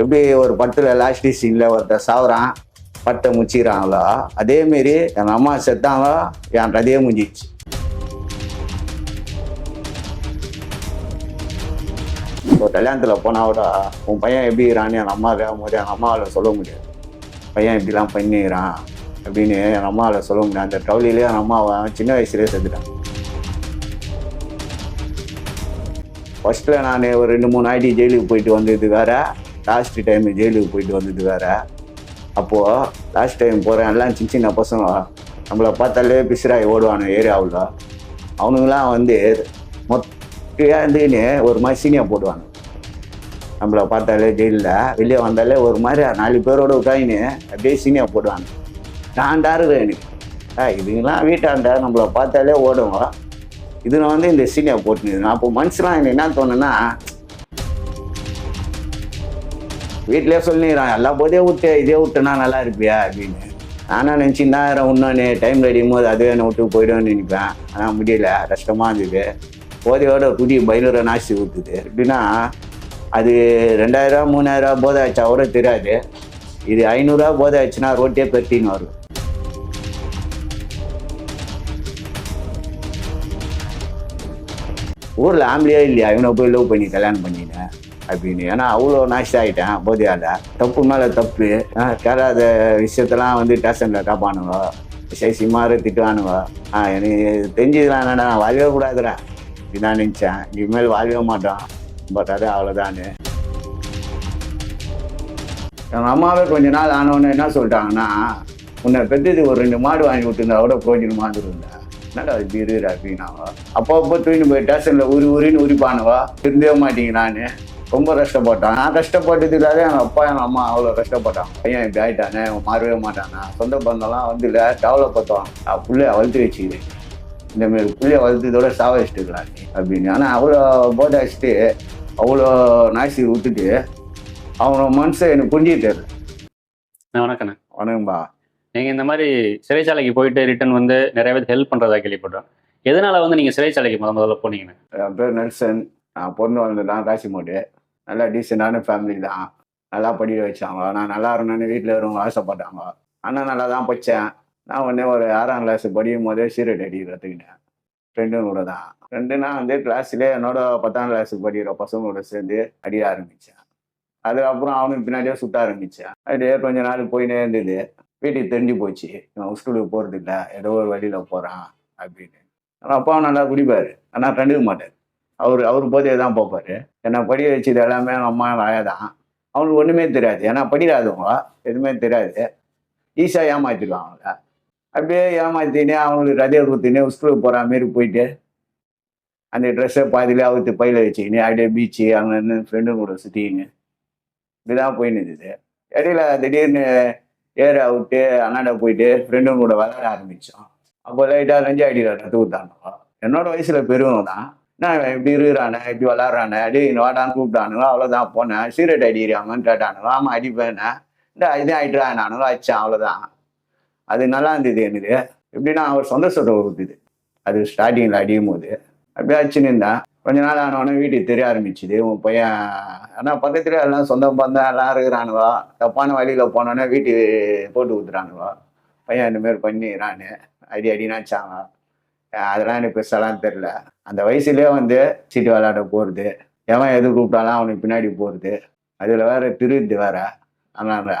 எப்படி ஒரு பட்டில் லாஸ்ட் சீனில் ஒருத்தர் சாவுறான் பட்டை முச்சிக்கிறாங்களோ அதேமாரி என் அம்மா செத்தாங்களோ என் கதையே முடிஞ்சிச்சு ஒரு கல்யாணத்தில் போனால் கூட உன் பையன் எப்படி இருக்கிறான்னு என் அம்மா போது என் அம்மாவில் சொல்ல முடியாது. பையன் இப்படிலாம் பண்ணிக்கிறான் அப்படின்னு என் அம்மாவில் சொல்ல முடியாது. அந்த டவுலிலே என் அம்மாவை சின்ன வயசுலேயே செத்துட்டான். ஃபஸ்ட்டில் நான் ஒரு ரெண்டு மூணு ஆயிட்டி ஜெயிலுக்கு போயிட்டு வந்தது வேறு. லாஸ்ட் டைம் ஜெயிலுக்கு போயிட்டு வந்தது வேற. அப்போது லாஸ்ட் டைம் போகிறேன் எல்லாம் சின்ன சின்ன பசங்க. நம்மளை பார்த்தாலே பிசிராய் ஓடுவானு ஏரியாவில். அவனுங்களாம் வந்து மொத்தையாக இருந்துன்னு ஒரு மாதிரி சீனியாக போடுவாங்க. நம்மளை பார்த்தாலே ஜெயிலில். வெளியே வந்தாலே ஒரு மாதிரி நாலு பேரோட உட்காயின்னு அப்படியே சீனியாக போடுவாங்க. நான் இருக்கிறேன் எனக்கு. ஆ இதுங்களாம் வீட்டாண்ட. நம்மளை பார்த்தாலே ஓடுவோம் இதில் வந்து இந்த சீனியாக போட்டுன்னு. அப்போ மனுஷலாம் எனக்கு என்ன தோணுன்னா வீட்டிலே சொல்லிடுறான் எல்லா போதே விட்டு இதே விட்டுனா நல்லா இருப்பியா? அப்படின்னு. நானும் நினச்சின்னா இன்னொன்று டைம் ரெடியும் போது அதுவே நான் விட்டு போயிடுவேன்னு நினைப்பேன். ஆனால் முடியல கஷ்டமாக இருந்தது. போதையோட குடி பயிலூரை நாசி ஊற்றுது எப்படின்னா அது ரெண்டாயிரரூவா மூணாயிரரூவா போதை ஆச்சா கூட தெரியாது. இது ஐநூறுரூவா போதை ஆச்சுன்னா ரோட்டே பெருட்டின்னு வரும். ஊரில் ஆம்பளையே இல்லையா? இவனை போய் லவ் பண்ணி கல்யாணம் பண்ணி அப்படின்னு. ஏன்னா அவ்வளோ நாஷ் ஆகிட்டேன் போதையால். தப்பு மேலே தப்பு. ஆ, விஷயத்தெல்லாம் வந்து ஸ்டேஷனில் காப்பானுங்க. சைசி மாதிரி திட்டுவானுங்க. ஆ எனக்கு தெரிஞ்சதுலாம் என்னடா நான் வாழவே கூடாதுடா. இதுதான் நினச்சேன். இனிமேல் வாழவே மாட்டோம். பட் அது அவ்வளோதானு எங்கள் அம்மாவே கொஞ்ச நாள் ஆனவொன்னே என்ன சொல்லிட்டாங்கன்னா உன்னை பெற்றது ஒரு ரெண்டு மாடு வாங்கி விட்டுருந்தா கூட மாடு இருந்தேன் என்னடா இப்படி இருக்கிற அப்படின்னாவா அப்போ அப்போ தூக்கின்னு போய் ஸ்டேஷனில் உரி உரின்னு உரிப்பானுவா திருந்தவே மாட்டீங்க நான் ரொம்ப கஷ்டப்பட்டான். நான் கஷ்டப்பட்டது இல்லாத எங்கள் அப்பா எங்கள் அம்மா அவ்வளோ கஷ்டப்பட்டான் பையன் இப்படி ஆயிட்டானே அவன் மாறவே மாட்டானா? சொந்த பந்தம்லாம் வந்து இல்லை டெவலப் பண்ணுவான் நான் புள்ளைய வளர்த்து வச்சுக்கிறேன் இந்த மாதிரி புள்ளைய வளர்த்ததோட சாவ வச்சுட்டுக்கலாம் அப்படின்னு. ஆனால் அவ்வளோ போதை வச்சுட்டு அவ்வளோ நாசி விட்டுட்டு அவனோட மனசை எனக்கு புரிஞ்சுட்டு தெரியல அண்ணா, வணக்கண்ணே வணக்கம்பா நீங்க இந்த மாதிரி சிறைச்சாலைக்கு போயிட்டு ரிட்டர்ன் வந்து நிறைய பேர் ஹெல்ப் பண்றதா கேள்விப்பட்டோம். எதனால வந்து நீங்க சிறைச்சாலைக்கு முத முதல்ல போனீங்கன்னு என் பேர் நெல்சன். நான் பொண்ணு வந்ததான் காசிமோடு. நல்லா டீசெண்டான ஃபேமிலி தான். நல்லா படிக்க வச்சாங்க. நான் நல்லா இருந்தேன்னு வீட்டில் இருக்கவங்க ஆசைப்பட்டாங்க. ஆனால் நல்லா தான் படித்தேன் நான் உடனே ஒரு ஆறாம் கிளாஸ் படிக்கும் போதே சீரட் அடி கற்றுக்கிட்டேன் ஃப்ரெண்டும் கூட தான். ஃப்ரெண்டுனா வந்து கிளாஸ்லேயே என்னோட பத்தாம் கிளாஸ் படிக்கிற பசங்களோட சேர்ந்து அடிய ஆரம்பித்தேன் அதுக்கப்புறம் அவனுக்கு பின்னாடியே சுட்ட ஆரம்பித்தேன் அப்படியே கொஞ்ச நாள் போயினே இருந்தது. வீட்டுக்கு தெரிஞ்சு போச்சு. இவன் ஸ்கூலுக்கு போகிறது இல்லை ஏதோ ஒரு வழியில் போகிறான் அப்படின்னு. ஆனால் அப்பாவும் நல்லா குடிப்பார். ஆனால் கண்டுக்க மாட்டார். அவர் அவர் போதே தான் பார்ப்பார் என்னை படிய வச்சது எல்லாமே அம்மா ஆயா தான். அவனுக்கு ஒன்றுமே தெரியாது. ஏன்னா படிக்காதவங்க எதுவுமே தெரியாது. ஈஸியாக ஏமாற்றிடுவாங்க அவங்கள. அப்படியே ஏமாத்தினே அவங்களுக்கு ரதையை ஊற்றினே ஸ்கூலுக்கு போகிற மாரி போயிட்டு அந்த ட்ரெஸ்ஸை பாதியிலே அவுத்து பையில வச்சுக்கினு அப்படியே பீச்சு அங்கே ஃப்ரெண்டு கூட சுற்றிக்கின்னு இப்படிதான் போயின்னு இருந்தது. இடையில திடீர்னு ஏற விட்டு அண்ணாட போயிட்டு ஃப்ரெண்டும் கூட விளையாட ஆரம்பித்தோம் அப்போ லைட்டாக லஞ்சா அடிக்கிற கற்று கொடுத்தாங்க என்னோட வயசில் பெருவங்க தான். நான் இப்படி இருக்கிறானே இப்படி விளாட்றானே அடி வாடான்னு கூப்பிட்டானுங்களோ அவ்வளோதான் போனேன் சீரட் அடிக்கிறாங்கன்னு கேட்டானுங்களோ ஆமாம் அடிப்பேனே இந்த இதே ஆயிட்டுறா நானுங்களோ அடிச்சேன் அவ்வளோதான் அது நல்லா இருந்தது எனக்கு. எப்படின்னா அவர் சொந்த சந்தோஷத்தை கொடுத்துது அது ஸ்டார்டிங்கில் அடியும் போது. அப்படியே அடிச்சுன்னு இருந்தேன். கொஞ்ச நாள் ஆனவொடனே வீட்டுக்கு தெரிய ஆரம்பிச்சுது. உன் பையன் ஆனால் பக்கத்துல எல்லாம் சொந்த பந்தம் எல்லாம் இருக்கிறானுவா தப்பான வழியில் போனோன்னே வீட்டுக்கு போட்டு கொடுத்துறானுவா பையன் இந்தமாரி பண்ணிடுறான்னு அடி அடி அடினாச்சாங்க அதெல்லாம் எனக்கு பெருசாலாம் தெரில அந்த வயசுலேயே வந்து சீட்டு விளையாட போகிறது எவன் எது கூப்பிட்டாலும் அவனுக்கு பின்னாடி போகிறது அதில் வேற திருது வேற. அதனால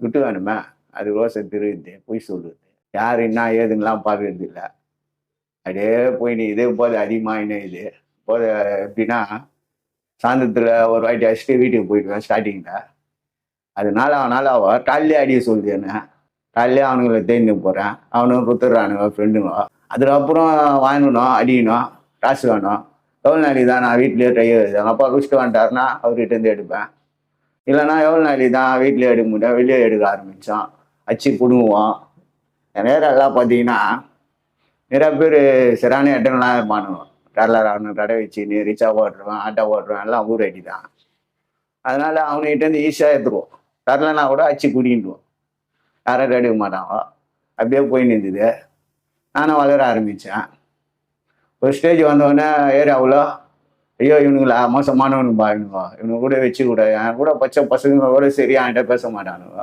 விட்டு வேணுமே? அது ரோசை திருது பொய் சொல்லுது யார் என்ன ஏதுங்கெல்லாம் பார்க்கறது இல்லை. அப்படியே போய் நீ இதே போது அதிகமாக இது? போது எப்படின்னா சாயந்தரத்தில் ஒரு வாட்டி அடிச்சுட்டு வீட்டுக்கு போயிடுவேன் ஸ்டார்டிங்கில் அதனால அவனால் நாளாவா காலையிலே அடிய சொல்லுது என்ன. காலையிலே அவனுங்களை தேர்ந்து போகிறேன் அவனுங்க குத்துறானுங்க ஃப்ரெண்டுங்க அதுக்கப்புறம் வாங்கணும் அடிக்கணும் காசு வேணும். எவ்வளோ நாளைக்கு தான் நான் வீட்லேயே ட்ரை எங்கள் அப்பா குடிச்சிட்டு வந்துட்டாருன்னா அவர்கிட்டேருந்து எடுப்பேன். இல்லைனா எவ்வளோ நாளைக்கு தான் வீட்லேயே எடுக்க முடியும்? வெளியே எடுக்க ஆரம்பித்தோம் அச்சு பிடுங்குவோம். நேரம் எல்லாம் பார்த்தீங்கன்னா நிறைய பேர் சரியான இடம்லாம் இருப்பானுங்க. டர்லர் ஆகணும் கடை வச்சுன்னு ரிச்சா ஓட்டுருவேன் ஆட்டோ ஓட்டுருவேன் எல்லாம் ஊர் அடி தான். அதனால் அவனுகிட்டேருந்து ஈஸியாக எடுத்துருவோம் தரலைன்னா கூட அச்சு குடிக்கிட்டுவோம் யாரும் எடுக்க மாட்டாங்க. அப்படியே போயின்னு இருந்தது. நானும் வளர ஆரம்பித்தேன் ஒரு ஸ்டேஜ் வந்தோடனே ஏரியாவில் ஐயோ இவனுங்களா? மோசமானவனுப்பா இவனுவா இவனுங்க கூட வச்சு கூட என் கூட பச்சை பசங்க கூட சரி என்கிட்ட பேச மாட்டானுங்க.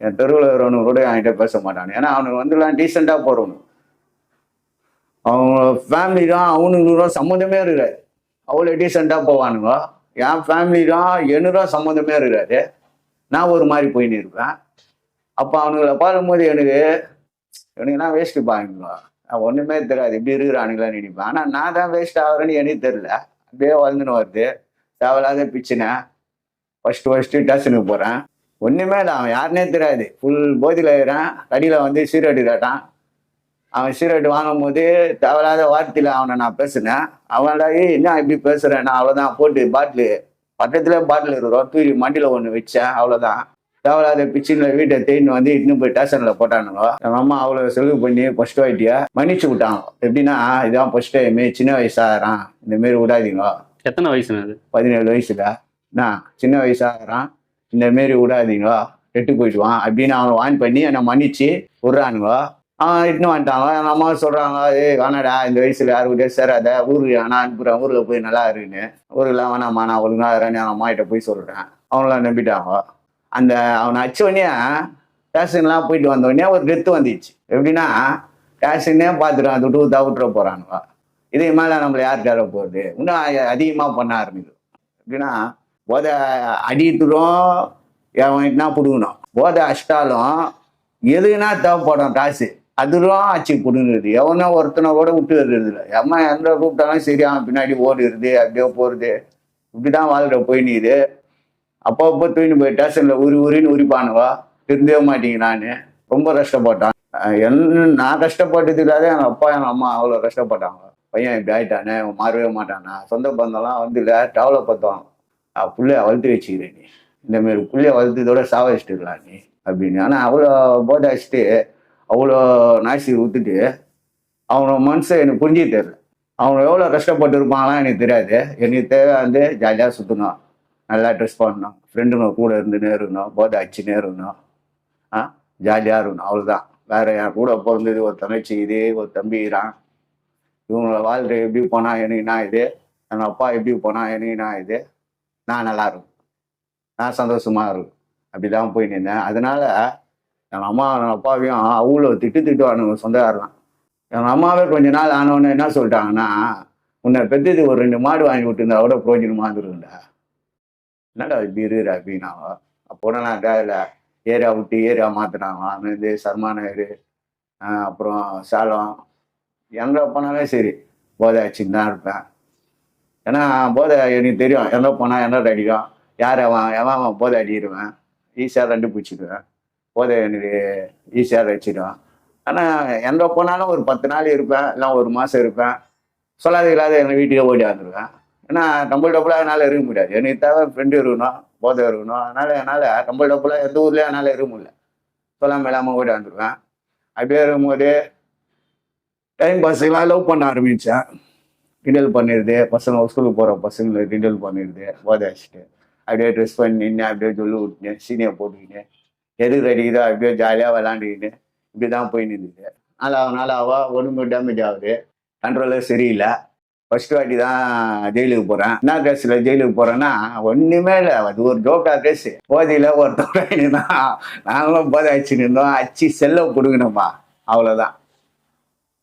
என் தெருவில் இருக்கிறவனு கூட என்கிட்ட பேச மாட்டானு ஏன்னா அவனுக்கு வந்துலாம் டீசெண்டாக போகிறவனு அவங்க ஃபேமிலி தான் அவனுங்களும் சம்மந்தமே இருக்காது அவ்வளோ டீசெண்டாக போவானுங்க. என் ஃபேமிலி தான் என்னதான் சம்மந்தமே இருக்காது நான் ஒரு மாதிரி போயின்னு இருப்பேன். அப்போ அவனுங்களை பார்க்கும்போது எனக்கு எனக்கு வேஸ்ட்டு பாருங்க ஒன்றுமே தெரியாது. இப்படி இருக்கிறானுங்களான்னு நினைப்பேன் ஆனால் நான் தான் வேஸ்ட் ஆகிறேன்னு எனக்கு தெரியல. அப்படியே வளர்ந்துன்னு வருது. தேவையில்லாத பிச்சுனேன். ஃபஸ்ட்டு ஃபஸ்ட்டு ஸ்டேஷனுக்கு போகிறேன் ஒன்றுமே இல்லை. அவன் யாருனே தெரியாது. ஃபுல் போதியில் இருக்கிறான். கடியில் வந்து சீரட்டு கேட்டான். அவன் சீரட்டு வாங்கும்போது தேவையில்லாத வார்த்தையில் அவனை நான் பேசினேன். அவன்டா ஏய் என்ன இப்படி பேசுகிறேன் நான் அவ்வளோதான் போட்டு பாட்டிலு பக்கத்துல பாட்டில் இருக்கிறோம் தூக்கி மண்டியில் ஒன்று வச்சேன். அவ்வளோதான் தேவையில்லாத பிச்சினில் வீட்டை தேடின்னு வந்து இட்டுன்னு போய் ஸ்டேஷனில் போட்டானுங்க. எங்கள் அம்மா அவ்வளோ செலவு பண்ணி ஃபஸ்ட் வாட்டியா மன்னிச்சு விட்டாங்க எப்படின்னா இதான் ஃபஸ்ட் டைமு சின்ன வயசாகிறான். இந்தமாரி விடாதீங்க. எத்தனை அது? பதினேழு வயசுல. நான் சின்ன வயசாகிறான். இந்த மாரி விடாதீங்க. கெட்டு போயிடுவான். அப்படின்னு அவனை வான் பண்ணி என்னை மன்னிச்சு விட்றானுங்க. அவன் இட்டுன்னு வந்துட்டாங்க. எங்கள் அம்மா சொல்கிறாங்க ஏய் வேணாடா இந்த வயசுல யாருக்கிட்டே சேராத. ஊருக்கு நான் அனுப்புகிறேன் ஊரில் போய் நல்லா இருக்குன்னு ஊருக்குலாம் வேணாம்மா நான் ஒழுங்கா இருக்கிறேன்னு எங்கள் அம்மா கிட்ட போய் சொல்கிறேன் அவங்களாம் நம்பிட்டாங்க. அந்த அவனை அச்சோடனே ஸ்டேஷன்லாம் போயிட்டு வந்தோடனே ஒரு டெத்து வந்துச்சு. எப்படின்னா ஸ்டேஷனே பார்த்துட்டு அந்த டூ தவிட்டுற போகிறானுவா இதே மேலே நம்மளை யார் கேட்க போகுது இன்னும் அதிகமாக பண்ண ஆரம்பிக்கும். எப்படின்னா போதை அடித்துடும் அவன் என்ன பிடுங்கணும். போதை அஷ்டாலும் எதுனா தேவைப்படும் காசு. அதுலாம் ஆச்சு பிடுங்குறது. எவனோ ஒருத்தனை கூட விட்டு வருது இல்லை. எம்மா எந்த கூப்பிட்டாலும் சரி பின்னாடி ஓடுறது அப்படியே போகிறது இப்படிதான் வாழ்கிற போய் நீது அப்போ அப்போ தூக்கின்னு போய் ஸ்டேஷனில் உரி உரின்னு உரிப்பானுவா? திருந்தவே மாட்டீங்க நான். ரொம்ப கஷ்டப்பட்டான். என்ன நான் கஷ்டப்பட்டது இல்லாத எங்கள் அப்பா எங்கள் அம்மா அவ்வளோ கஷ்டப்பட்டாங்க. பையன் இப்படி ஆயிட்டானே அவன் மாறவே மாட்டானா? சொந்த பந்தம்லாம் வந்து இல்லை டவலை பார்த்துவாங்க புள்ளைய வளர்த்து வச்சுக்கிறேன் நீ. இந்தமாரி புள்ளைய வளர்த்ததோட சாவ வச்சுட்டுலாம் நீ அப்படின்னு. ஆனால் அவ்வளோ போதை வச்சுட்டு அவ்வளோ நாசி ஊற்றுட்டு அவனோட மனசை எனக்கு புரிஞ்சு தெரியல. அவனை எவ்வளோ கஷ்டப்பட்டு இருப்பாங்களாம் எனக்கு தெரியாது. எனக்கு தேவை வந்து ஜாலியாக சுற்றணும் நல்லா ட்ரெஸ் பண்ணணும். ஃப்ரெண்டுங்க கூட இருந்து நேரணும் போதை அடிச்சு நேருணும் ஆ? ஜாலியாக இருக்கணும். அவ்வளோதான் வேற என் கூட பிறந்தது ஒரு தங்கச்சி இது ஒரு தம்பி இறான் இவங்கள வாழ்க்கை எப்படி போனால் எனக்கு நான் இது. எங்கள் அப்பா எப்படி போனால் எனக்கு நான் இது. நான் நல்லா இருக்கும் நான் சந்தோஷமாக இருக்கும் அப்படிதான் போய் நின்றேன் அதனால எங்கள் அம்மா என் அப்பாவையும் அவ்வளோ திட்டு திட்டுவானுங்க சொந்தக்காரலாம் எங்கள் அம்மாவே கொஞ்ச நாள் ஆனவொன்னே என்ன சொல்லிட்டாங்கன்னா உன்னை பெத்தது ஒரு ரெண்டு மாடு வாங்கி விட்டுருந்தா கூட பிரோஜனமா இருந்திருக்கும்டா. என்னடா இப்படி இருக்கிற அப்படின்னாவோ அப்போ நான் ஏரியா விட்டு ஏரியா மாற்றினாங்க அங்கேருந்து சர்மாநகர் அப்புறம் சேலம். எங்கே போனாலும் சரி போதை அடிச்சுன்னு தான் இருப்பேன். ஏன்னா போதை எனக்கு தெரியும். எங்கே போனால் என்ன அடிக்கும்? யார் அவன் எவன் அவன் போதை அடிடுவேன் ஈஸியாக கண்டுபிடிச்சிடுவேன் போதை எனக்கு ஈஸியாக வச்சிடுவேன் ஆனால் எங்கே போனாலும் ஒரு பத்து நாள் இருப்பேன். இல்லை ஒரு மாதம் இருப்பேன். சொல்லாத இல்லாத எங்கள் வீட்டுக்கே ஓடி வந்துடுவேன் ஏன்னா டம்புள் டப்புளாக என்னால் இருக்க முடியாது. எனக்கு தேவை ஃப்ரெண்டு இருக்கணும் போதை இருக்கணும். அதனால் என்னால் டம்புள் டப்புளாக எந்த ஊர்லேயும் என்னால் இருக்க முடியல. சொல்லாமல் இல்லாமல் ஓடி வந்துடுவேன் அப்படியே இருக்கும்போது டைம் பாஸுக்கெலாம் லவ் பண்ண ஆரம்பித்தேன் கிண்டல் பண்ணிடுது. பசங்க ஸ்கூலுக்கு போகிற பசங்களை கிண்டல் பண்ணிடுது. போதை அடிச்சுட்டு அப்படியே ட்ரெஸ் பண்ணி நின்று அப்படியே சொல்லி விட்டுனேன் சீனியர் போட்டுக்கின்னு. எது ரெடிக்குதோ அப்படியே ஜாலியாக விளாண்டுக்கின்னு இப்படி தான் போய் நின்றுது நாளாக நாளாக ஒன்றுமே டேமேஜ் ஆகுது. கண்ட்ரோலே சரியில்லை. ஃபர்ஸ்ட் வாட்டி தான் ஜெயிலுக்கு போகிறேன் என்ன ட்ரெஸ்ஸில் ஜெயிலுக்கு போகிறேன்னா ஒன்றுமே இல்லை. அது ஒரு ஜோக்கா ட்ரெஸ்ஸு போதையில் ஒருத்தவங்க தான் நாங்களும் போதை அடிச்சு நின்றோம் அச்சு செல்லை கொடுக்கணும்ப்பா அவ்வளோதான்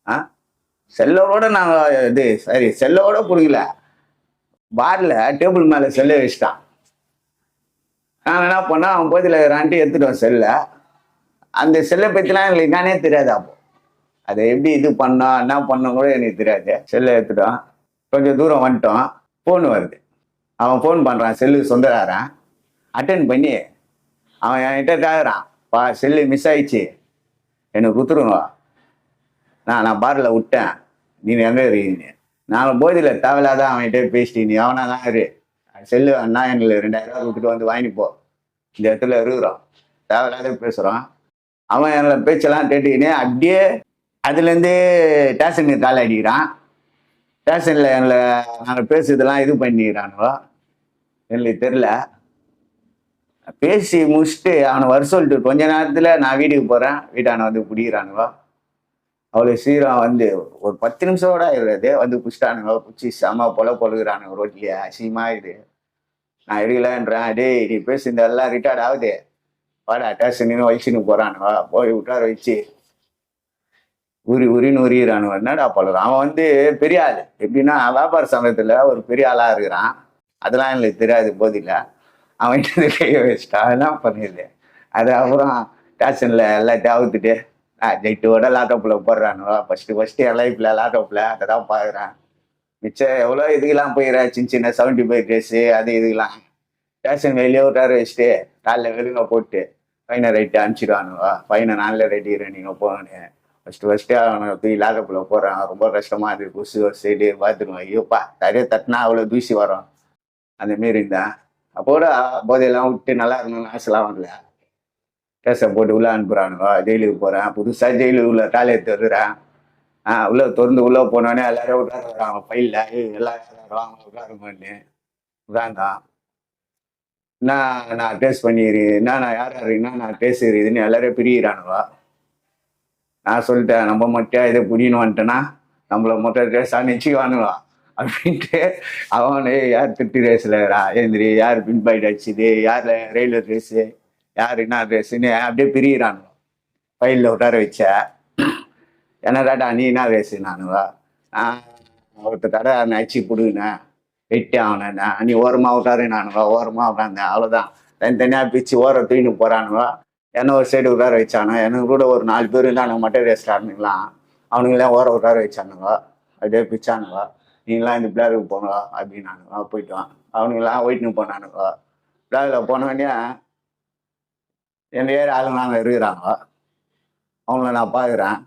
ஆ? செல்லோட நாங்கள் இது சரி செல்லோட கொடுக்கல. பாரில் டேபிள் மேலே செல்லை வச்சுட்டான். நான் என்ன பண்ணேன்? அவன் போதில் இருக்கிறான்ட்டு எடுத்துட்டோம் செல்லை. அந்த செல்லை பற்றிலாம் எங்களுக்கு என்னன்னே தெரியாது அப்போ. அதை எப்படி இது பண்ணோம் என்ன பண்ணோம் கூட எனக்கு தெரியாது. செல்லை எடுத்துட்டோம் கொஞ்சம் தூரம் வந்துட்டோம் ஃபோன் வருது. அவன் ஃபோன் பண்ணுறான் செல்லு சொந்தக்காரன் அட்டன் பண்ணி அவன் என்கிட்ட கேட்குறான் பா செல்லு மிஸ் ஆயிடுச்சு. எனக்கு குத்துருங்க. நான் நான் பாரில் விட்டேன். நீ எங்கே இருக்கீங்க நான் போதில் தேவையில்லாத அவன்கிட்ட பேசிட்டு நீ அவனா தான் இரு. செல்லு அண்ணா எனக்கு ரெண்டாயிரம் ரூபா கொடுத்துட்டு வந்து வாங்கிப்போ இந்த இடத்துல இருக்கிறோம். தேவையில்லாத பேசுகிறோம் அவன் என்னோட பேச்செல்லாம் கேட்டுக்கினே அப்படியே அதுலேருந்து ஸ்டேஷனுக்கு கால் அடிக்கிறான். ஸ்டேஷனில் எங்களை நாங்கள் பேசுறதெல்லாம் இது பண்ணிக்கிறானுவோ? எங்களுக்கு தெரில பேசி முடிச்சுட்டு அவனை வர சொல்லிட்டு கொஞ்ச நேரத்தில் நான் வீட்டுக்கு போகிறேன் வீட்டான வந்து பிடிக்கிறானுவோ? அவ்வளோ சீரம் வந்து ஒரு பத்து நிமிஷம் கூட ஆயிடுறது வந்து குச்சிட்டானுங்க குச்சி செம பொல பொழுகிறானுங்க ரோட்லேயே அசிங்கமா இது நான் எடுக்கலன்றேன் டேய் நீ பேசி இந்த எல்லாம் ரிட்டையர்ட் ஆகுது. வாடா டேஷன் வயசுன்னு போகிறானுவா போய் விட்டார வச்சு. உரி உரின்னு உரியிறானுங்க என்னடா பழகும் அவன் வந்து பெரிய ஆள் எப்படின்னா வியாபார சமயத்தில் ஒரு பெரிய ஆளாக இருக்கிறான். அதெல்லாம் எனக்கு தெரியாது போதில்ல. அவன் கையை வச்சுட்டான் என்ன பண்ணிடுது அது அப்புறம் ஸ்டேஷனில் எல்லாத்தையும் அவுத்துட்டு ஜெயிட்டோட லேப்டாப்பில் போடுறானுவா ஃபஸ்ட்டு ஃபஸ்ட்டு என் லைஃப்ல லேப்டாப்பில் அதை தான் பார்க்குறேன் மிச்சம் எவ்வளோ இதுக்கெல்லாம் போயிடுறேன் சின்ன சின்ன செவன்ட்டி ஃபைவ் ட்ரெஸ்ஸு அது இதுக்கெல்லாம். ஸ்டேஷன் வெளியே விட்டார வச்சுட்டு காலைல வெளுங்க போட்டு ஃபைனை ரைட்டு அனுப்பிச்சிடுவானுவா? ஃபைனை நாளில் ரெடி நீங்கள் போகணும் ஃபஸ்ட்டு ஃபஸ்ட்டு அவனை தூக்கி லேக்கப்பில் போகிறான் ரொம்ப கஷ்டமாக இருக்குது கொசு சைடு பார்த்துருவான் ஐயோப்பா தரையை தட்டினா அவ்வளோ தூசி வரும். அந்த மாரி இருந்தேன். அப்போட போதையெல்லாம் விட்டு நல்லா இருக்கணும்னு ஆசைலாம் வரல. கேஸை போட்டு உள்ளே அனுப்புகிறானுங்க ஜெயிலுக்கு போகிறேன் புதுசாக ஜெயிலுக்கு உள்ள காலையை தருறேன் ஆ உள்ளே திறந்து உள்ளே போனோடனே எல்லாரும் உட்கார வராங்க பையில் எல்லாம் வாங்க உட்காருங்கன்னு உட்காந்தான் நான் நான் டேஸ்ட் பண்ணிடுறேன் என்ன நான் யார் யார் என்ன நான் டேஸ்ட் இருக்குதுன்னு எல்லாரும் பிரியிறானுவா. நான் சொல்லிட்டேன் நம்ம மட்டும் இதை புரியணும் வந்துட்டேன்னா நம்மள மட்டும் டேஸ்டாக நிச்சயவானுவா? அப்படின்ட்டு அவனே யார் திருட்டி ரேஸில் ஏந்திரி யார் பின் அடிச்சுது? யார் ரயில்வே ரேஸு யார் என்ன ரேஸுன்னு அப்படியே பிரிகிறானுவா ஃபைலில் உட்கார வச்ச. என்னடாடா நீ என்ன ரேஸு நானுவா நான் ஒருத்தர் கடை நச்சு பிடுங்கினேன். வெட்டி ஆகினேன் நீ ஓரமாக விட்டாரு நானுவா ஓரமாக உட்காந்தேன் அவ்வளோதான் தனித்தனியாக பிச்சு ஓரம் தூக்கின்னு போகிறானுவா என்ன ஒரு சைடு உட்கார வச்சானோ எனக்கு கூட ஒரு நாலு பேர் இருந்தானுங்க மட்டும் ரேஸ்ட் ஆடுனுங்களாம் அவனுங்களாம் ஓரம் உட்கார வச்சானுங்க. அப்படியே பிச்சானுங்க நீங்களாம் இந்த பிளாருக்கு போங்க அப்படின்னானுங்க. போயிட்டோம் அவனுங்களாம் வெயிட்டிங் போனானுங்க. பிளாகில் போனோடனே என் ஏர் ஆளுங்க நாங்கள் இருக்கிறாங்க. அவங்கள நான் பார்க்குறேன்.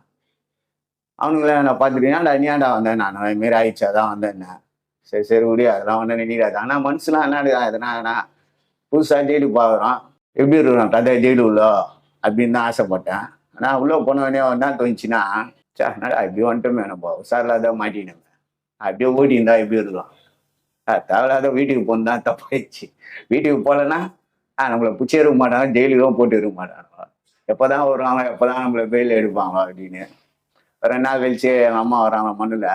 அவனுங்கள நான் பார்த்துட்டீங்கன்னா நீ வந்தேன் நான் இதுமாரி ஆயிடுச்சா? தான் வந்தேன் சரி சரி விடு. அதெல்லாம் ஒன்றும் நினைக்காது ஆனால் மனுஷலாம் என்ன எதுனா புதுசாக ஜெயிலுக்கு பார்க்குறோம் எப்படி இருக்கிறோம் கதை ஜெயிலு உள்ளோ அப்படின்னு தான் ஆசைப்பட்டேன். ஆனால் உள்ளே போனவொடனே என்ன தோணுச்சுன்னா சார் நல்லா இப்படி வந்துட்டோமே நம்ம உசாரில்லாத மாட்டினோம் அப்படியே ஓடி இருந்தா எப்படி இருக்கும் தேவையில்லாத வீட்டுக்கு போகணும் தான் தப்பாயிடுச்சு. வீட்டுக்கு போகலன்னா ஆ நம்மளை பிடிச்சி இருக்க மாட்டாங்க ஜெயிலுக்கும் போட்டு இருக்க மாட்டாங்க. எப்போ தான் வருவாங்க எப்போ தான் நம்மளை பெயில் எடுப்பாங்க அப்படின்னு. ரெண்டு நாள் கழிச்சு எங்கள் அம்மா வராங்க மண்ணில்.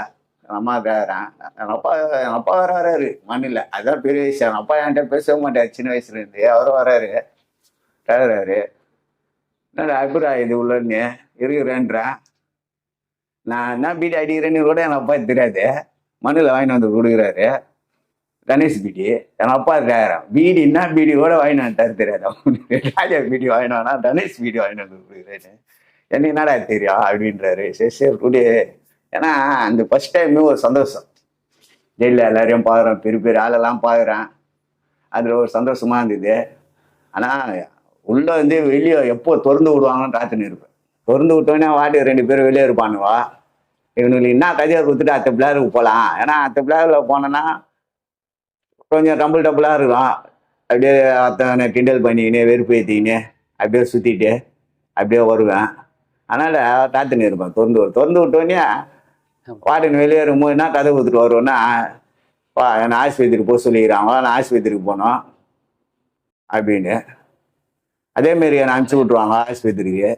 எங்கள் அம்மா கேட்குறேன் எங்கள் அப்பா எங்கள் அப்பா வர வராரு மண்ணில். அதுதான் பெரிய விஷயம். எங்கள் அப்பா என்கிட்ட பேசவே மாட்டார் சின்ன வயசுலேருந்து அவரும் வராரு. கேட்குறாரு என்னடா அபிரா இது உள்ளன்னு? இருக்கிறேன்றா. நான் என்ன பீடி அடிக்கிறேன்னு கூட என் அப்பா தெரியாது. மண்ணில் வாங்கிட்டு வந்து கொடுக்குறாரு. கணேஷ் பீடி என் அப்பா கேட்குறேன் பீடி என்ன பீடி கூட வாங்கிட்டு வந்துட்டாரு தெரியாது. ராஜா பீடி வாங்கினா கணேஷ் பீடி வாங்கிட்டு வந்து கொடுக்குறேன்னு எனக்கு என்னடா தெரியும் அப்படின்றாரு. சரி சரி குடி. ஏன்னா அந்த ஃபர்ஸ்ட் டைமே ஒரு சந்தோஷம். ஜெயிலில் எல்லாரையும் பார்க்குறேன் பெரிய பெரிய ஆளெல்லாம் பார்க்குறேன் அதில் ஒரு சந்தோஷமாக இருந்தது. ஆனால் உள்ள வந்து வெளியே எப்போ திறந்து விடுவாங்கன்னு காத்துன்னு இருப்பேன். திறந்து விட்டோன்னே வாட்டி ரெண்டு பேரும் வெளியே இருப்பானுவா? இவனுக்கு என்ன கதையை கொடுத்துட்டு அத்த பிள்ளையாருக்கு போகலாம் ஏன்னா அத்த பிள்ளையாரில் போனோன்னா கொஞ்சம் டம்பிள் டம்பிளாக இருக்கும் அப்படியே அத்தனை கிண்டல் பண்ணிக்கின்னு வெறுப்பு ஏற்றிக்கின்னு அப்படியே சுற்றிட்டு அப்படியே வருவேன். அதனால் காத்துன்னு இருப்பேன். திறந்து விடு திறந்து விட்டோன்னே வாட்டின்னு வெளியே இருக்கும்போது என்ன கதை கொடுத்துட்டு வருவோன்னா வா என்னை ஆஸ்பத்திரிக்கு போக சொல்லிக்கிறாங்க நான் ஆஸ்பத்திரிக்கு போனோம் அப்படின்னு. அதேமாரி என்னை அனுப்பிச்சி விட்ருவாங்க ஆஸ்பத்திரிக்கு.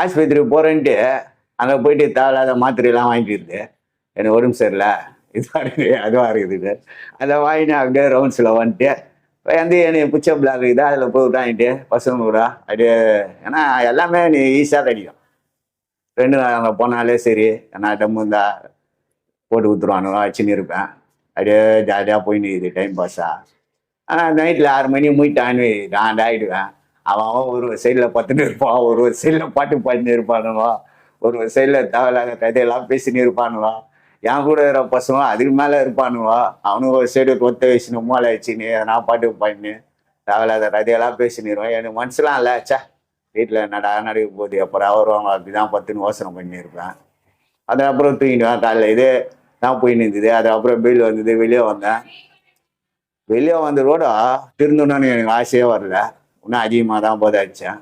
ஆஸ்பத்திரிக்கு போகிறேன்ட்டு அங்கே போயிட்டு தேவையில்லாத மாத்திரையெல்லாம் வாங்கிட்டு எனக்கு உடம்பு சரியில்லை? இதுவாக இருக்குது அதுவாக இருக்குது அதை வாங்கினு அப்படியே ரவுண்ட்ஸில் வந்துட்டு வந்து எனக்கு பிச்ச பிளாக் இருக்குது அதில் போய் விட்டாங்கிட்டு பசங்க கூட. அப்படியே ஏன்னா எல்லாமே நீ ஈஸியாக கிடைக்கும். ரெண்டு அங்கே போனாலே சரி நான் டம்மு இருந்தா போட்டு ஊற்றுருவானுங்க வச்சுன்னு இருப்பேன். அப்படியே ஜாலியாக போயின்னு இது டைம் பாஸாக ஆனால் நைட்டில் ஆறு மணி மூட்டான்னு நான் ஆகிடுவேன் அவன் அவன் ஒரு சைடில் பத்துன்னு இருப்பான் ஒரு ஒரு சைடில் பாட்டு பாடின்னு இருப்பானுவா. ஒரு ஒரு சைடில் தேவையில்லாத கதையெல்லாம் பேசின்னு இருப்பானுவா. என் கூட இருக்கிற பசங்க அதுக்கு மேலே இருப்பானுவா. அவனுக்கு ஒரு சைடு கொத்த வச்சுன்னு மூளை வச்சுன்னு நான் பாட்டு பாடின்னு தேவையில்லாத கதையெல்லாம் பேசினிருவேன் எனக்கு மனசுலாம் இல்லை ச்சே. வீட்டில் என்னடா நடக்க போகுது அப்புறம் வருவாங்க அப்படிதான் பத்துன்னு யோசனை பண்ணியிருப்பேன். அதுக்கப்புறம் தூங்கிடுவேன் காலையில் இது நான் போயின்னு இருந்தது. அதுக்கப்புறம் அப்புறம் பெயில் வந்தது வெளியே வந்தேன். வெளியே வந்ததோட திருந்தணும்னு எனக்கு ஆசையே வரல. இன்னும் அதிகமாக தான் போதாச்சேன்.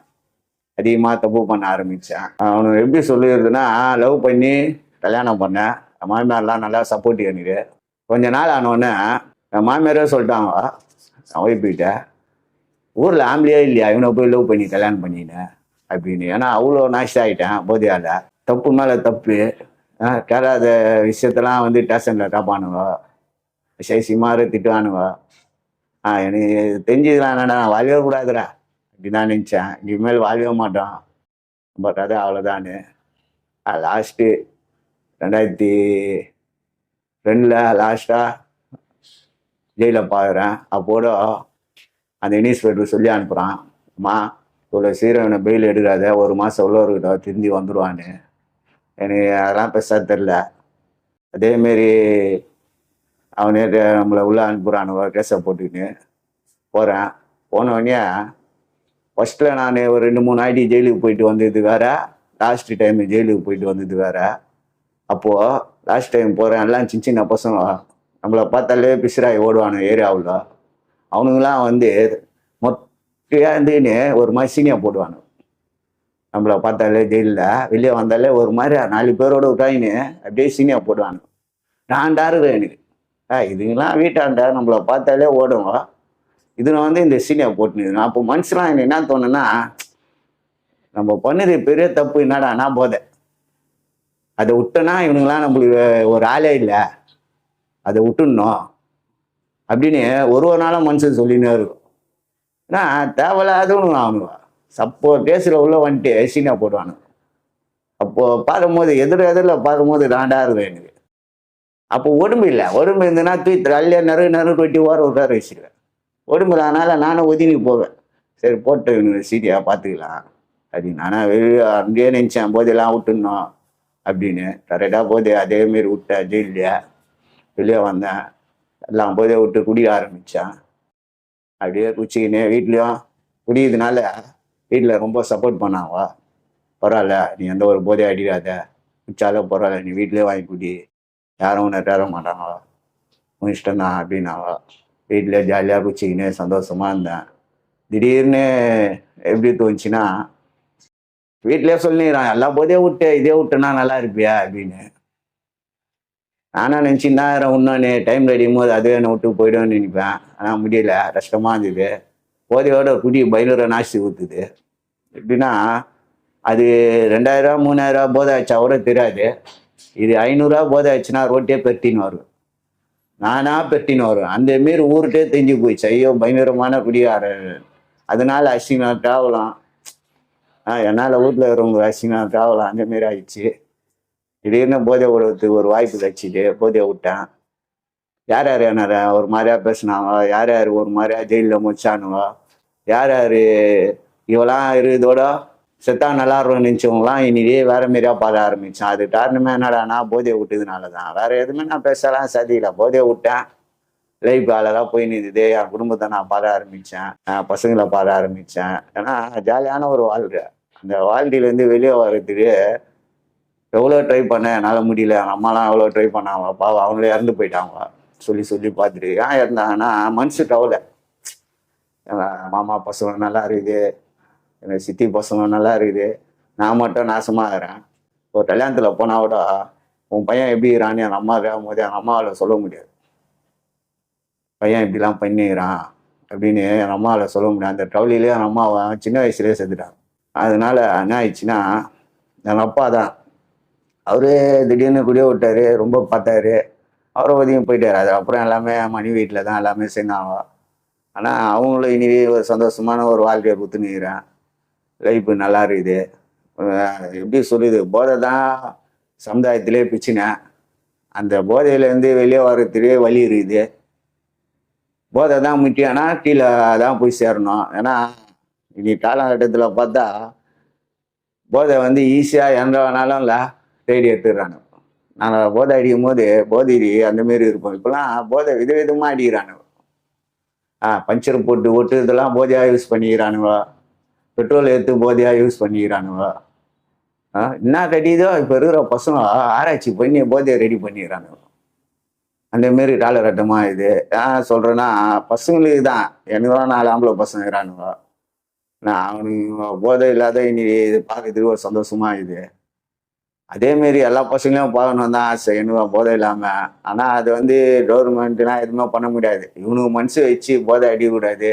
அதிகமாக தப்பு பண்ண ஆரம்பித்தேன் அவனுக்கு எப்படி சொல்லுறதுன்னா லவ் பண்ணி கல்யாணம் பண்ணேன். என் மாமியார்லாம் நல்லா சப்போர்ட் எனக்கு கொஞ்ச நாள் ஆனோடனே என் மாமியாரே சொல்லிட்டாங்க. நான் ஒய்ஃபிட்ட ஊரில் ஆம்பளையே இல்லையா? இவனை போய் லவ் பண்ணி கல்யாணம் பண்ணினேன் அப்படின்னு. ஏன்னா அவ்வளோ நாஷ்டம் ஆகிட்டேன் போதையால். தப்பு மேலே தப்பு. ஆ, கேளாத விஷயத்தெல்லாம் வந்து ஸ்டேஷனில் காப்பானுங்க சைசிமாரு திட்டுவானுங்க ஆ எனக்கு தெரிஞ்சதுலாம் என்னடா நான் வாழவே கூடாதுடா அப்படி நான் நினச்சேன். இனிமேல் வாழவே மாட்டோம் பட் கதை அவ்வளோதான்னு லாஸ்ட்டு ரெண்டாயிரத்தி ரெண்டில் லாஸ்ட்டாக ஜெயிலில் பார்க்குறேன் அப்போட அந்த இன்ஸ்பெக்டர் சொல்லி அனுப்புகிறான் அம்மா இவ்வளோ சீரவனை பெயில் எடுக்காத ஒரு மாதம் உள்ள இருக்கட்டும் திரும்பி வந்துடுவான்னு எனக்கு அதெல்லாம் பெருசாக தெரில அதேமாரி அவனே நம்மளை உள்ளே அனுப்புகிறானுவ கேஸை போட்டுக்கின்னு. போகிறேன் போன ஃபஸ்ட்டில் நான் ஒரு ரெண்டு மூணு ஐடி ஜெயிலுக்கு போயிட்டு வந்தது வேற. லாஸ்ட் டைம் ஜெயிலுக்கு போயிட்டு வந்தது வேற. அப்போது லாஸ்ட் டைம் போகிறேன் எல்லாம் சின்ன சின்ன பசங்க. நம்மளை பார்த்தாலே பிசுராய் ஓடுவானு ஏரியாவில். அவனுங்களாம் வந்து மொட்டையாக இருந்துன்னு ஒரு மாதிரி சீனியாக போடுவானு. நம்மளை பார்த்தாலே ஜெயிலில். வெளியே வந்தாலே ஒரு மாதிரி நாலு பேரோட விட்டாயின்னு அப்படியே சீனியாக போடுவானு. நான் டாருவேன் எனக்கு ஆ வீட்டாண்ட நம்மளை பார்த்தாலே ஓடுங்க இதில் வந்து இந்த சீனியை போட்டுனுது அப்போ மனுஷலாம் எனக்கு என்ன தோணுன்னா நம்ம பண்ணது பெரிய தப்பு என்னடா நான் போதை. அதை விட்டோன்னா இவனுங்களாம் நம்மளுக்கு ஒரு ஆளே இல்லை. அதை விட்டுடணும். அப்படின்னு ஒரு ஒரு நாளும் மனுஷன் சொல்லினே இருக்கும். ஏன்னா தேவையில்லாதவனு அவனுங்க. சப்போ கேஸில் உள்ள வந்துட்டு சீனா போடுவானுங்க அப்போது பார்க்கும்போது எதிர எதிரில் பார்க்கும்போது ராண்டாக இருக்கும் எனக்கு. அப்போ உடம்பு இல்லை. உடம்பு இருந்ததுன்னா தூக்கி அல்லையா நறு நறு கொட்டி ஓர உட்கார வச்சுருவேன். உடம்பு அதனால் நானும் ஒதுங்கி போவேன். சரி போட்டு சீட்டியாக பார்த்துக்கலாம். அப்படின்னு ஆனால் வெளியே அங்கேயே நினச்சேன். போதையெல்லாம் விட்டுனோம் அப்படின்னு. கரெக்டாக போதே அதேமாரி விட்டேன் ஜெயிலில். வெளியே வந்தேன். எல்லாம் போதே விட்டு குடிய ஆரம்பித்தேன் அப்படியே குச்சிக்கினே வீட்லேயும் குடியதுனால வீட்டில் ரொம்ப சப்போர்ட் பண்ணாவா பரவாயில்ல நீ எந்த ஒரு போதையும் அடிக்காத. குச்சாலும் பரவாயில்ல நீ வீட்டிலே வாங்கி குடி. யாரும் உன்னை தேட மாட்டாங்க உன் இஷ்டம் தான் அப்படின்னாங்க வீட்டில் ஜாலியாக குச்சிக்கின்னு சந்தோஷமாக இருந்தேன். திடீர்னு எப்படி தோணுச்சுன்னா வீட்டிலே சொல்லிடுறான் எல்லா போதே விட்டு இதே விட்டுனா நல்லா இருப்பியா அப்படின்னு. நானா நினச்சின்னா இன்னொன்று டைம் ரெடியும் போது அதுவே நான் விட்டு போயிடுவேன்னு நினைப்பேன். ஆனால் முடியல கஷ்டமாக இருந்தது. போதையோட குடி பயிலூரை நாசி ஊற்றுது எப்படின்னா அது ரெண்டாயிரம் மூணாயிரம் போதை ஆச்சா கூட தெரியாது. இது ஐநூறுரூவா போதை ஆச்சுன்னா ரோட்டே பெட்டின்னு வரும். நானா பெட்டின்னு வரும். அந்த மாரி ஊருட்டே தெரிஞ்சு போயிடுச்சு. ஐயோ பயங்கரமான குடியார அதனால அசிங்கம் டிராவலாம் ஆ என்னால் வீட்டில் இருக்கிறவங்க அசிங்கம் டிராவலாம் அந்த மாரி ஆயிடுச்சு. திடீர்னு போதை விடுறதுக்கு ஒரு வாய்ப்பு கிடச்சிது போதையை விட்டேன். யார் யார் என்ன ஒரு மாதிரியா பேசுனாங்க யார் யார் ஒரு மாதிரியா ஜெயிலில் முடிச்சானுங்க யார் யார்? இவெல்லாம் இருக்கிறதோட செத்தா நல்லா இருக்கும் நினச்சவங்களாம் இனியே வேற மாரியா பாட ஆரம்பிச்சான் அது காரணமே என்னடானா போதையை விட்டதுனால தான் வேற எதுவுமே நான் பேசலாம் சதியில. போதையை விட்டேன். லைஃப் அழகாக போய் நின்றுது என் குடும்பத்தை நான் பாட ஆரம்பித்தேன் பசங்களை பாட ஆரம்பித்தேன் ஏன்னா ஜாலியான ஒரு வாழ்க்கை. அந்த வாழ்க்கையிலேருந்து வெளியே வர்றதுக்கு எவ்வளோ ட்ரை பண்ணேன் என்னால் முடியல. எங்கள் அம்மாலாம் எவ்வளோ ட்ரை பண்ணாங்க. பாவம் அவங்களே இறந்து போயிட்டாங்க. சொல்லி சொல்லி பார்த்துட்டு ஏன் இறந்தாங்கன்னா மனசு கவலை. மாமா பசங்க நல்லா இருக்குது. எங்கள் சித்தி பசங்க நல்லா இருக்குது. நான் மட்டும் நாசமாகிறேன் இப்போ ஒரு கல்யாணத்தில் போனால் கூட உன் பையன் எப்படி இருக்கிறான்னு என் அம்மா கேட்கும் போது என் அம்மாவால் சொல்ல முடியாது. பையன் இப்படிலாம் பண்ணிக்கிறான் அப்படின்னு என் அம்மாவில் சொல்ல முடியாது. அந்த ட்ரவலிலே என் அம்மாவை சின்ன வயசுலேயே செத்துட்டான். அதனால என்ன ஆயிடுச்சுன்னா என் அப்பா தான். அவரே திடீர்னு குடிய விட்டார் ரொம்ப பார்த்தாரு. அவரை பதியும் போயிட்டார். அதுக்கப்புறம் எல்லாமே மணி வீட்டில் தான் எல்லாமே சேர்ந்தாங்க. ஆனால் அவங்களும் இனி ஒரு சந்தோஷமான ஒரு வாழ்க்கையை குத்துனுக்கிறேன் லைஃப் நல்லா இருக்குது எப்படி சொல்லுது போதை தான் சமுதாயத்திலே பிரச்சனை. அந்த போதையிலேருந்து வெளியே வர்றதுக்கே வழி இருக்குது. போதை தான் முக்கியம்னா கீழே தான் போய் சேரணும். ஏன்னா இனி காலகட்டத்தில் பார்த்தா போதை வந்து ஈஸியாக எந்த வேணாலும் இல்லை தேடி எடுத்துடுறாங்க. நாங்கள் போதை அடிக்கும் போது போதை அந்த மாரி இருப்போம். இப்போலாம் போதை விதவிதமாக அடிக்கிறானுங்க. ஆ பஞ்சர் போட்டு ஓட்டு இதெல்லாம் போதையாக யூஸ் பண்ணிக்கிறானுங்க. பெட்ரோல் எடுத்து போதையாக யூஸ் பண்ணிக்கிறானுங்க ஆ என்ன கட்டிதோ இப்போ இருக்கிற பசங்க ஆராய்ச்சி பண்ணி போதையை ரெடி பண்ணிக்கிறானுங்க அந்த மாரி காலகட்டமாக இது. நான் சொல்கிறேன்னா பசங்களுக்கு தான். எனக்கு தான் நாலு ஆம்பளை பசங்க இருக்கிறானுங்க நான் அவனுக்கு போதை இல்லாத இனி இது பார்க்கறதுக்கு ஒரு சந்தோஷமா இது. அதேமாரி எல்லா பசங்களையும் பார்க்கணும் தான் ஆசை. எனக்கு போதை இல்லாமல் ஆனால் அது வந்து கவர்மெண்ட்லாம் எதுவுமே பண்ண முடியாது. இவனுக்கு மனசு வச்சு போதை அடிக்கக்கூடாது.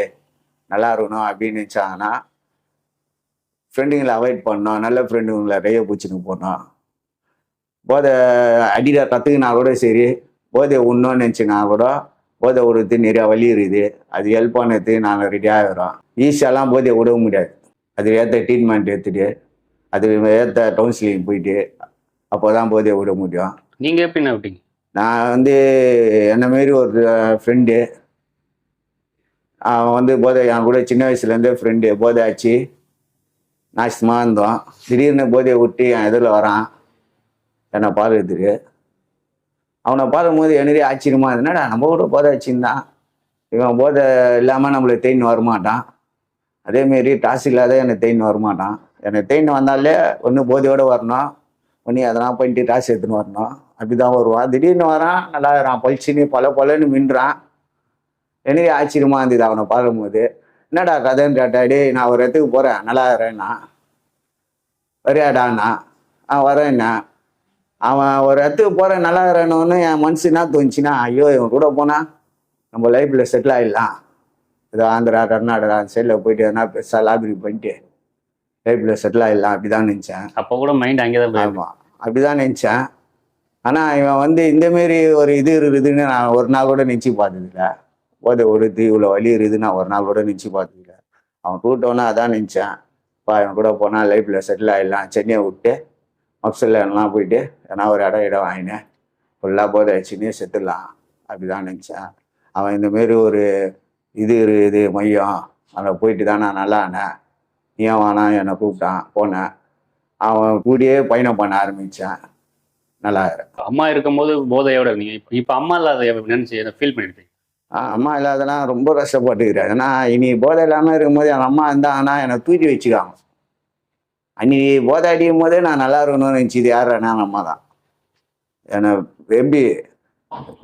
நல்லா இருக்கணும் அப்படின்னு நினச்சாங்கன்னா ஃப்ரெண்டுங்களை அவாய்ட் பண்ணோம் நல்ல ஃப்ரெண்டுங்களை கையை பிடிச்சின்னு போனோம் போதை அடிட கற்றுக்கினா கூட சரி போதை உண்ணோன்னு நினச்சினா கூட போதை விடுறது நிறையா வழி இருக்குது. அது ஹெல்ப் பண்ணது நாங்கள் ரெடி ஆகிறோம். ஈஸியாலாம் போதை விட முடியாது. அது ஏற்ற ட்ரீட்மெண்ட் எடுத்துட்டு அது ஏற்ற கவுன்சிலிங் போயிட்டு அப்போ தான் போதை விட முடியும். நீங்க எப்படிண்ணா விட்டீங்க? நான் வந்து என்ன மாரி ஒரு ஃப்ரெண்டு அவன் வந்து போதை என் கூட சின்ன வயசுலேருந்தே ஃப்ரெண்டு போதை ஆச்சு. நாசமாக இருந்தோம். திடீர்னு போதையை விட்டு என் எதிரில் வரான். என்னை பார்க்கறதுக்கு. அவனை பார்க்கும்போது என்னதே ஆச்சரியமா என்னடா நம்ம கூட போதை வச்சுருந்தான் இவன் போதை இல்லாமல் நம்மளை தேய்னு வரமாட்டான். அதேமாரி டாஸ் இல்லாத என்னை தேய்னு வரமாட்டான். என்னை தேய்னு வந்தாலே ஒன்று போதையோடு வரணும். ஒன்று அதெல்லாம் பண்ணிட்டு டாஸ் எடுத்துன்னு வரணும். அப்படிதான் வருவான். திடீர்னு வரான் நல்லா இருக்கிறான். பளிச்சுன்னு பல பலன்னு மின்றான் எனக்கு ஆச்சரியமா இருந்தது அவனை பார்க்கும்போது. என்னடா கதைன்னு கேட்டா டேய் நான் ஒரு இடத்துக்கு போகிறேன் நல்லா இருக்கிறேன்னா வரியாடாண்ணா ஆ வரேண்ணா அவன் ஒரு இடத்துக்கு போகிறேன் நல்லா இருக்கிறேன்னு என் மனசு என்ன தோணுச்சுன்னா ஐயோ இவன் கூட போனா நம்ம லைஃப்பில் செட்டில் ஆகிடலாம் ஏதோ ஆந்திரா கர்நாடகா அந்த சைடில் போயிட்டு எதனா பெருசாக லாபரி பண்ணிட்டு லைஃப்பில் செட்டில் ஆகிடலாம் அப்படி தான் நினச்சேன். அப்போ கூட மைண்ட் அங்கே தான் ஆமாம் அப்படிதான் நினச்சேன். ஆனால் இவன் வந்து இந்தமாரி ஒரு இது இருக்குதுன்னு நான் ஒரு நாள் கூட நினச்சி பார்த்ததில்ல. போதை ஒடுத்து இவ்வளோ வலி இருக்குது நான் ஒரு நாள் கூட நினச்சி பார்த்துக்கல. அவன் கூப்பிட்டோன்னே அதான் நினச்சேன் பா இவன் கூட போனால் லைஃப்பில் செட்டில் ஆகிடலாம் சென்னையை விட்டு மப்சல்லாம் எல்லாம் போயிட்டு ஏன்னா ஒரு இடம் இடம் வாங்கினேன். ஃபுல்லாக போதை வச்சுன்னு செத்துடலாம். அப்படிதான் நினச்சேன். அவன் இந்தமாரி ஒரு இது இருக்குது மையம். அங்கே போயிட்டு தான் நான் நல்லா ஆனேன். ஏன் வேணாம் என்னை கூப்பிட்டான். போனேன். அவன் கூடியே பயணம் பண்ண ஆரம்பித்தான் நல்லா அம்மா இருக்கும்போது போதையோட இருந்தீங்க இப்போ இப்போ அம்மா இல்லாத நினச்சி ஃபீல் பண்ணிருப்பீங்க அம்மா இல்லாதெல்லாம் ரொம்ப கஷ்டப்பட்டுக்கிறேன் ஏன்னா இனி போதை இல்லாமல் இருக்கும்போது என் அம்மா இருந்தாங்கன்னா என்னை தூக்கி வச்சுக்காங்க அன்னி போதை அடிக்கும் போதே நான் நல்லா இருக்கணும்னு நினச்சிது யார் நான் அம்மா தான். என்னை எப்படி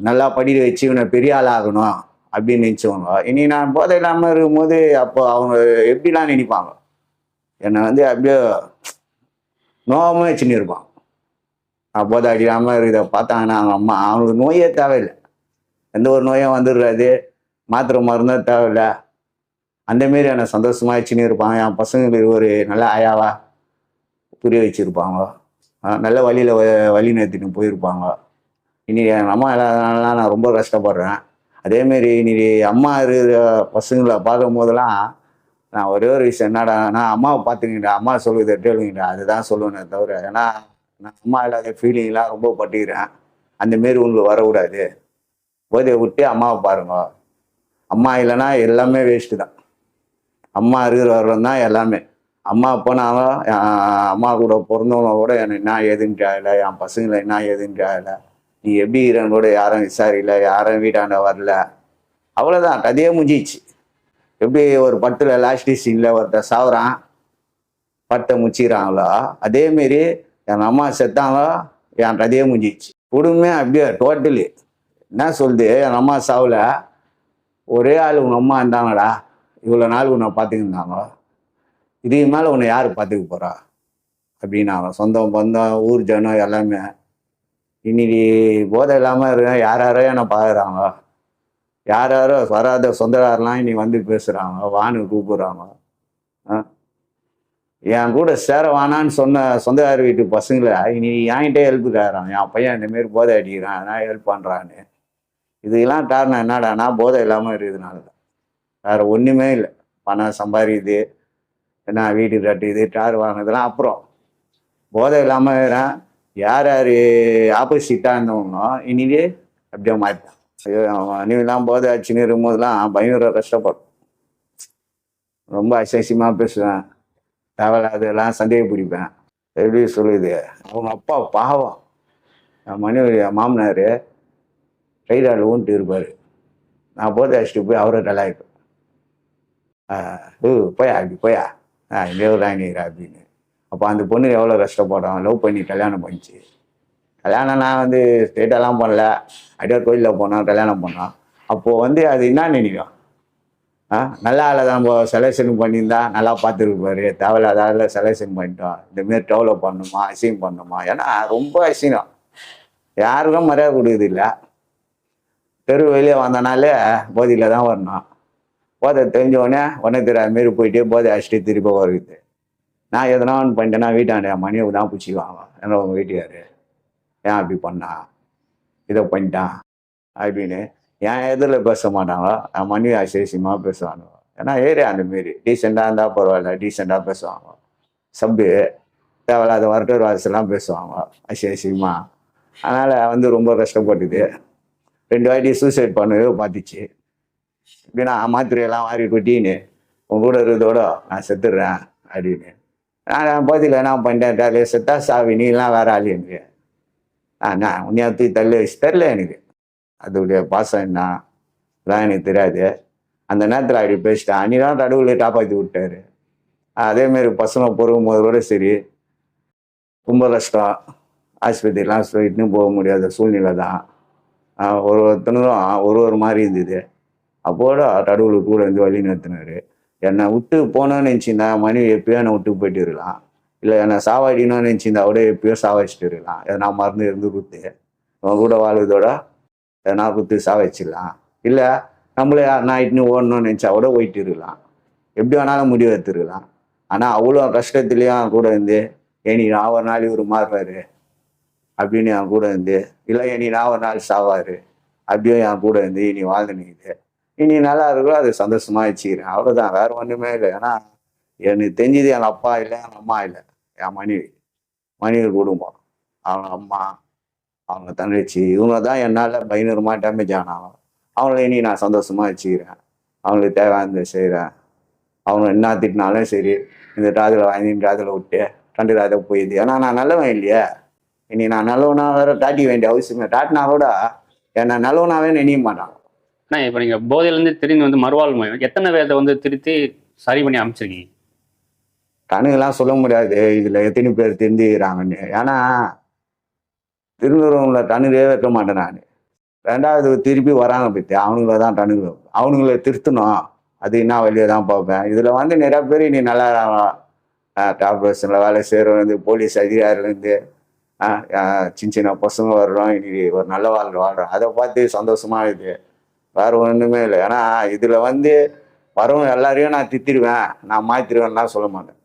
நல்லா படிக்க வச்சு இவனை பெரிய ஆளாகணும் ஆகணும் அப்படின்னு நினச்சவங்க. இனி நான் போதை இல்லாமல் இருக்கும்போது அப்போ அவங்க எப்படிலாம் நினைப்பாங்க? என்னை வந்து அப்படியே நோகமாக வச்சுன்னு இருப்பான் நான் போதை அடிக்காமல் இருக்கிறத பார்த்தாங்கன்னா அவங்க அம்மா அவங்களுக்கு நோயே தேவையில்லை. எந்த ஒரு நோயும் வந்துடுறாது. மாத்திரை மருந்தும் தேவையில்ல. அந்த மாரி என்னை சந்தோஷமாக வச்சுன்னு இருப்பாங்க. என் பசங்களுக்கு ஒரு நல்ல ஆயாவா? புரிய வச்சுருப்பாங்க. நல்ல வழியில் வழி நடத்திட்டு போயிருப்பாங்க. இனி என் அம்மா இல்லாதனால நான் ரொம்ப கஷ்டப்படுறேன். அதேமாரி இன்னைக்கு அம்மா இருக்கிற பசங்களை பார்க்கும் போதெல்லாம் நான் ஒரே ஒரு விஷயம் என்னடா நான் அம்மாவை பார்த்துக்கிட்டேன். அம்மா சொல்லுது கேளுங்கடா. அதுதான் சொல்லுவேனே தவிர ஏன்னா நான் அம்மா இல்லாத ஃபீலிங்லாம் ரொம்ப பட்டுக்கிறேன். அந்த மாரி உங்களுக்கு வரக்கூடாது. போதையை விட்டு அம்மாவை பாருங்க. அம்மா இல்லைன்னா எல்லாமே வேஸ்ட்டு தான். அம்மா இருக்கிற வர்றோம் தான் எல்லாமே. அம்மா போனாலும் என் அம்மா கூட பிறந்தவங்க கூட எனக்கு என்ன ஏதுன்னு கேட்கல என் பசங்களை என்ன ஏதுன்னு கேட்கல நீ எப்படி இருக்கிறன்னு கூட யாரும் விசாரிக்கல யாரும் வீட்டாண்ட வரல. அவ்வளோதான் கதையே முடிஞ்சிச்சு எப்படி ஒரு பட்டில் லாஸ்ட் சீனில் ஒருத்தர் சாவுறான். பட்டை முச்சிக்கிறாங்களோ? அதேமாரி என் அம்மா செத்தாங்களோ? என் கதையே முடிஞ்சிச்சு குடும்பமே அப்படியே டோட்டலி என்ன சொல்லுது? என் அம்மா சாவில் ஒரே ஆள் உங்கள் அம்மா இருந்தாங்கடா. இவ்வளோ நாள் உன்னை பார்த்துக்கிருந்தாங்க. இதுக்கு மேலே உன்னை யார் பார்த்துக்க போகிறா அப்படின்னாங்க. சொந்தம் பந்தம் ஊர் ஜனம் எல்லாமே. இன்னைக்கு போதை இல்லாமல் இருக்க யார் யாரோ என்னை பார்க்குறாங்க. யார் யாரோ வராத சொந்தக்காரெலாம் இன்னைக்கு வந்து பேசுகிறாங்க வான்னு கூப்பிட்றாங்க. ஆ? என் கூட சேர வானான்னு சொன்ன சொந்தக்கார வீட்டு பசங்களை இனி என்கிட்டே ஹெல்ப் என் பையன் இந்தமாரி போதை அடிக்கிறான். நான் ஹெல்ப் பண்ணுறான்னு இதெல்லாம் காரணம் என்னடானா போதை இல்லாமல் இருக்கிறதுனால தான் வேறு ஒன்றுமே இல்லை. பணம் சம்பாதிக்குது என்ன வீடு கட்டுது டார் வாங்குறதுலாம் அப்புறம். போதை இல்லாமல் இருக்கிறேன் யார் யார் ஆப்போசிட்டாக இருந்தவங்களோ இனிவே அப்படியே மாறிட்டான். ஐயோ அவன் நீலாம் போதை ஆச்சுன்னு இருக்கும்போதெல்லாம் பயங்கர கஷ்டப்படும். ரொம்ப அசசியமாக பேசுவேன். தேவையில்லாதெல்லாம் சந்தேக பிடிப்பேன். எப்படி சொல்லுது? அவங்க அப்பா பாவம். மணி மனைவி மாமனார் கைதால் ஊன்ட்டு இருப்பார். நான் போதை அடிச்சுட்டு போய் அவரை கலாய்ப்பேன் ஓ போயா அப்படி போயா? ஆ இங்கே ராணிரா அப்படின்னு. அப்போ அந்த பொண்ணு எவ்வளோ கஷ்டப்படும்? லவ் பண்ணி கல்யாணம் பண்ணிச்சு. கல்யாணம் நான் வந்து ஸ்ட்ரெயிட்டெல்லாம் பண்ணல. அப்படியே கோயிலில் போனோம் கல்யாணம் பண்ணோம். அப்போது வந்து அது என்ன நினைக்கும்? ஆ நல்லா இல்லை நம்ம செலெக்ஷன் பண்ணியிருந்தா நல்லா பார்த்துருப்பாரு. தேவையில்லாத ஆளில் செலெக்ஷன் பண்ணிட்டோம். இந்தமாரி டெவலப் பண்ணணுமா அசிங் பண்ணணுமா ஏன்னா ரொம்ப அசிங்கம். யாருக்கும் மரியாதை கொடுக்குது இல்லை. தெரு வெளியே வந்தனாலே போதையில் தான் வரணும். போதை தெரிஞ்சவொடனே உடனே தெரியாத மாரி போயிட்டு போதை அடிச்சுட்டு திருப்பி வருது. நான் எதனா ஒன்று பண்ணிட்டேன்னா வீட்டாண்ட என் மனைவி தான் பிடிச்சிக்குவாங்க. என்ன உங்கள் வீட்டுக்காரு. ஏன் அப்படி பண்ணா? இதை பண்ணிட்டான் அப்படின்னு என் எதில் பேச மாட்டாங்களோ நான் மனைவி அசேசியமாக பேசுவாங்க. ஏன்னா ஏரியா அந்த மாரி டீசெண்டாக இருந்தால் பரவாயில்ல டீசெண்டாக பேசுவாங்க. சப்பு தேவையில்லாத வரட்டு வாசலாம் பேசுவாங்க. அசேசியமாக அதனால் வந்து ரொம்ப கஷ்டப்பட்டுது. ரெண்டு வாட்டி சூசைட் பண்ணவே பார்த்துச்சு இப்படின்னா மாத்திரையெல்லாம் வாரி கொட்டின்னு உன் கூட இருக்கிறதோட நான் செத்துடுறேன் அப்படின்னு. நான் பதில் என்ன பண்ணிட்டேன் டேலே செத்தா சாவி நீலாம் வேற ஆள் எனக்கு. நான் உன்னைய தூக்கி தள்ளி வச்சு தெரில எனக்கு. அதோடைய பாசம் என்ன? அதான் எனக்கு தெரியாது. அந்த நேரத்தில் அப்படி பேசிட்டேன். அன்னிதான் நடுவில் காப்பாற்றி விட்டாரு. அதேமாரி பசங்க பொறுக்கும் போது கூட சரி ரொம்ப கஷ்டம் ஆஸ்பத்திரிலாம் சொல்லிட்டு போக முடியாத சூழ்நிலை தான். ஒரு ஒருத்தனும் ஒரு ஒரு மாதிரி இருந்தது. அப்போட நடுவில் கூட இருந்து வழி நிறுத்தினார் என்னை விட்டு போனோன்னு நினச்சிருந்தா மணி எப்பயோ என்னை விட்டு போயிட்டு இருக்கலாம் இல்லை என்னை சாவாடினோன்னு நினச்சிருந்தா கூட எப்பயோ சாவச்சிட்டு இருக்கலாம். எதனா மருந்து இருந்து குத்து. அவன் கூட வாழ்வதோட எதனா குத்து சாவச்சிடலாம் இல்லை நம்மளே நான் இட்னு ஓடணும்னு நினச்சா கூட போயிட்டு இருக்கலாம் எப்படி வேணாலும் முடிவு எடுத்துருக்கலாம். ஆனால் அவ்வளோ கஷ்டத்துலேயும் கூட இருந்து ஏனி நான் ஒரு நாள் இவர் மாறுறாரு அப்படின்னு என் கூட இருந்து இல்லை இனி நான் ஒரு நாள் சாவாரு. அப்படியே என் கூட இருந்து இனி வாழ்ந்து நிற்குது இனி நல்லா இருக்கோ அது சந்தோஷமா வச்சுக்கிறேன். அவ்வளோதான் வேற ஒன்றுமே இல்லை. ஏன்னா எனக்கு தெரிஞ்சது என் அப்பா இல்லை என் அம்மா இல்லை. என் மனைவி. மனைவி குடும்பம். அவங்க அம்மா அவங்க தங்கச்சி இவங்க தான் என்னால் பயங்கரமாக டேமேஜ் ஆனாங்க. அவங்கள இனி நான் சந்தோஷமா வச்சுக்கிறேன். அவங்களுக்கு தேவையானது செய்கிறேன் அவங்க என்ன திட்டினாலும் சரி இந்த ராஜில் வாங்கி ராஜில் விட்டு ரெண்டு ராஜா போயிடுது. ஏன்னா நான் நல்லவன் இல்லையே. இனி நான் நல்லவனா வேற தாட்டி வேண்டிய அவசியமே தாட்டினா கூட என்னை நல்லவனாவே நினைக்க மாட்டான். அண்ணா இப்போ நீங்க போதையிலேருந்து திரும்பி வந்து மறுவாழ்வு மையம் எத்தனை பேர்த்த வந்து திருத்தி சரி பண்ணி அமைச்சிருக்கீங்க கணக்கெல்லாம் சொல்ல முடியாது. இதுல எத்தனை பேர் திருந்திக்கிறாங்கன்னு. ஏன்னா திருநூறுவங்கள டனுவே வைக்க மாட்டேன் நான். ரெண்டாவது திருப்பி வராங்க பத்தி அவனுங்கள தான் டனுக்கு அவனுங்கள திருத்தணும். அது என்ன வழியை தான் பார்ப்பேன். இதுல வந்து நிறைய பேர் நீ நல்லா கார்பரேஷன்ல வேலை செய்கிறவங்க போலீஸ் அதிகாரிலேருந்து சின்ன சின்ன பசங்க வர்றோம் இன்னைக்கு ஒரு நல்ல வாழ்க்கை வாழ்றோம். அதை பார்த்து சந்தோஷமா இது வேற ஒன்றுமே இல்லை. ஏன்னா இதுல வந்து வரவங்க எல்லாரையும் நான் தித்திடுவேன். நான் மாத்திடுவேன்லாம் சொல்ல மாட்டேன்.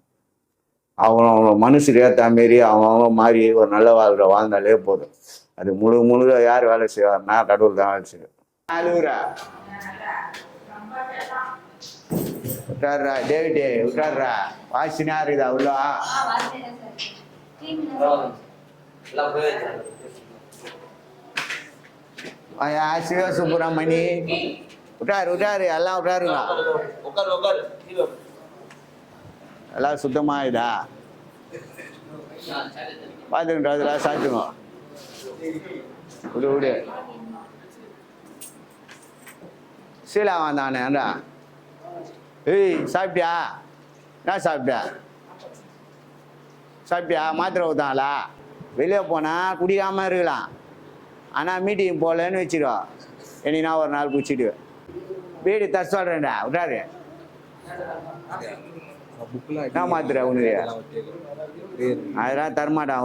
அவங்க அவங்க மனுஷுக்கு ஏற்ற மாரி அவங்க அவங்க மாறி ஒரு நல்ல வாழ்க்கை வாழ்ந்தாலே போதும். அது முழு முழுக யார் வேலை செய்வார்னா கடவுள் தான் வேலை செய்வார். அழுகுறா விட்டாடுறா டேவிடே விட்டாடுறா வாசினா இருக்குதா உள்ள சிவ சுப்பிரமணி. விட்டாரு விட்டாரு எல்லாம் விட்டாருங்க உட்காரு உட்காரு எல்லாம் சுத்தமாயிடா. பார்த்துக்கிட்டோம் அதெல்லாம் சாப்பிட்டுங்க விடு விடு. சீலா வந்தானேடா ஏய் சாப்பிட்டியா? என்ன சாப்பிட்டியா சாப்பிட்டியா? மாத்திரை ஊத்தாங்களா வெளியே போனால் குடிக்காம இருக்கலாம். ஆனால் மீட்டிங் போகலன்னு வச்சுக்கோ. நான் ஒரு நாள் குச்சிடுவேன் வீடு தர சொல்கிறேன்டா விட்டாரு எல்லாம் ஒட்டி இருக்கு. அதெல்லாம் தரமாட்டான்.